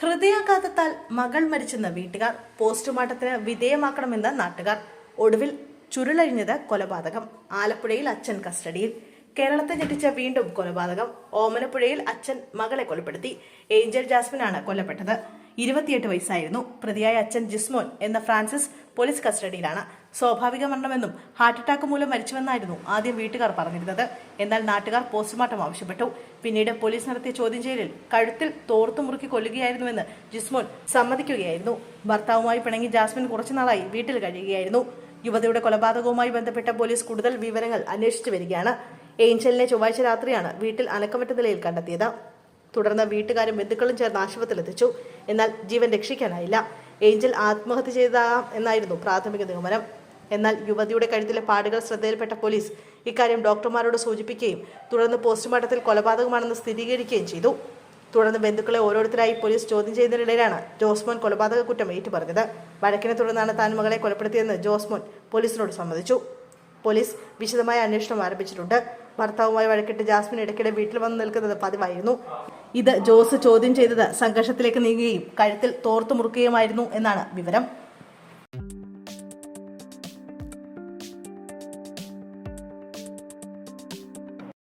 ഹൃദയാഘാതത്താൽ മകൾ മരിച്ചെന്ന വീട്ടുകാർ പോസ്റ്റ്മോർട്ടത്തിന് വിധേയമാക്കണമെന്ന് നാട്ടുകാർ. ഒടുവിൽ ചുരുളഴിഞ്ഞത് കൊലപാതകം. ആലപ്പുഴയിൽ അച്ഛൻ കസ്റ്റഡിയിൽ. കേരളത്തെ ഞെട്ടിച്ച വീണ്ടും കൊലപാതകം. ഓമനപ്പുഴയിൽ അച്ഛൻ മകളെ കൊലപ്പെടുത്തി. ഏഞ്ചൽ ജാസ്മിനാണ് കൊല്ലപ്പെട്ടത്. ഇരുപത്തിയെട്ട് വയസ്സായിരുന്നു. പ്രതിയായ അച്ഛൻ ജിസ്മോൻ എന്ന ഫ്രാൻസിസ് പോലീസ് കസ്റ്റഡിയിലാണ്. സ്വാഭാവിക മരണമെന്നും ഹാർട്ട് അറ്റാക്ക് മൂലം മരിച്ചുവെന്നായിരുന്നു ആദ്യം വീട്ടുകാർ പറഞ്ഞിരുന്നത്. എന്നാൽ നാട്ടുകാർ പോസ്റ്റ്മോർട്ടം ആവശ്യപ്പെട്ടു. പിന്നീട് പോലീസ് നടത്തിയ ചോദ്യം ചെയ്യലിൽ കഴുത്തിൽ തോർത്തു മുറുക്കി കൊല്ലുകയായിരുന്നുവെന്ന് ജിസ്മോൻ സമ്മതിക്കുകയായിരുന്നു. ഭർത്താവുമായി പിണങ്ങി ജാസ്മിൻ കുറച്ചുനാളായി വീട്ടിൽ കഴിയുകയായിരുന്നു. യുവതിയുടെ കൊലപാതകവുമായി ബന്ധപ്പെട്ട പോലീസ് കൂടുതൽ വിവരങ്ങൾ അന്വേഷിച്ചു വരികയാണ്. ഏഞ്ചലിനെ ചൊവ്വാഴ്ച രാത്രിയാണ് വീട്ടിൽ അനക്കമറ്റ നിലയിൽ കണ്ടെത്തിയത്. തുടർന്ന് വീട്ടുകാരും ബന്ധുക്കളും ചേർന്ന് ആശുപത്രിയിലെത്തിച്ചു. എന്നാൽ ജീവൻ രക്ഷിക്കാനായില്ല. ഏഞ്ചൽ ആത്മഹത്യ ചെയ്താകാം എന്നായിരുന്നു പ്രാഥമിക നിഗമനം. എന്നാൽ യുവതിയുടെ കഴുത്തിലെ പാടുകൾ ശ്രദ്ധയിൽപ്പെട്ട പോലീസ് ഇക്കാര്യം ഡോക്ടർമാരോട് സൂചിപ്പിക്കുകയും തുടർന്ന് പോസ്റ്റ്മോർട്ടത്തിൽ കൊലപാതകമാണെന്ന് സ്ഥിരീകരിക്കുകയും ചെയ്തു. തുടർന്ന് ബന്ധുക്കളെ ഓരോരുത്തരായി പോലീസ് ചോദ്യം ചെയ്യുന്നതിനിടയിലാണ് ജോസ്മോൻ കൊലപാതക കുറ്റം ഏറ്റുപറഞ്ഞത്. വഴക്കിനെ തുടർന്നാണ് താൻ മകളെ കൊലപ്പെടുത്തിയെന്ന് ജോസ്മോൻ പോലീസിനോട് സമ്മതിച്ചു. പോലീസ് വിശദമായ അന്വേഷണം ആരംഭിച്ചിട്ടുണ്ട്. ഭർത്താവുമായി വഴക്കിട്ട് ജാസ്മിൻ ഇടയ്ക്കിടെ വീട്ടിൽ വന്ന് നിൽക്കുന്നത് പതിവായിരുന്നു. ഇത് ജോസ് ചോദ്യം ചെയ്തത് സംഘർഷത്തിലേക്ക് നീങ്ങുകയും കഴുത്തിൽ തോർത്തു മുറുക്കുകയുമായിരുന്നു എന്നാണ് വിവരം.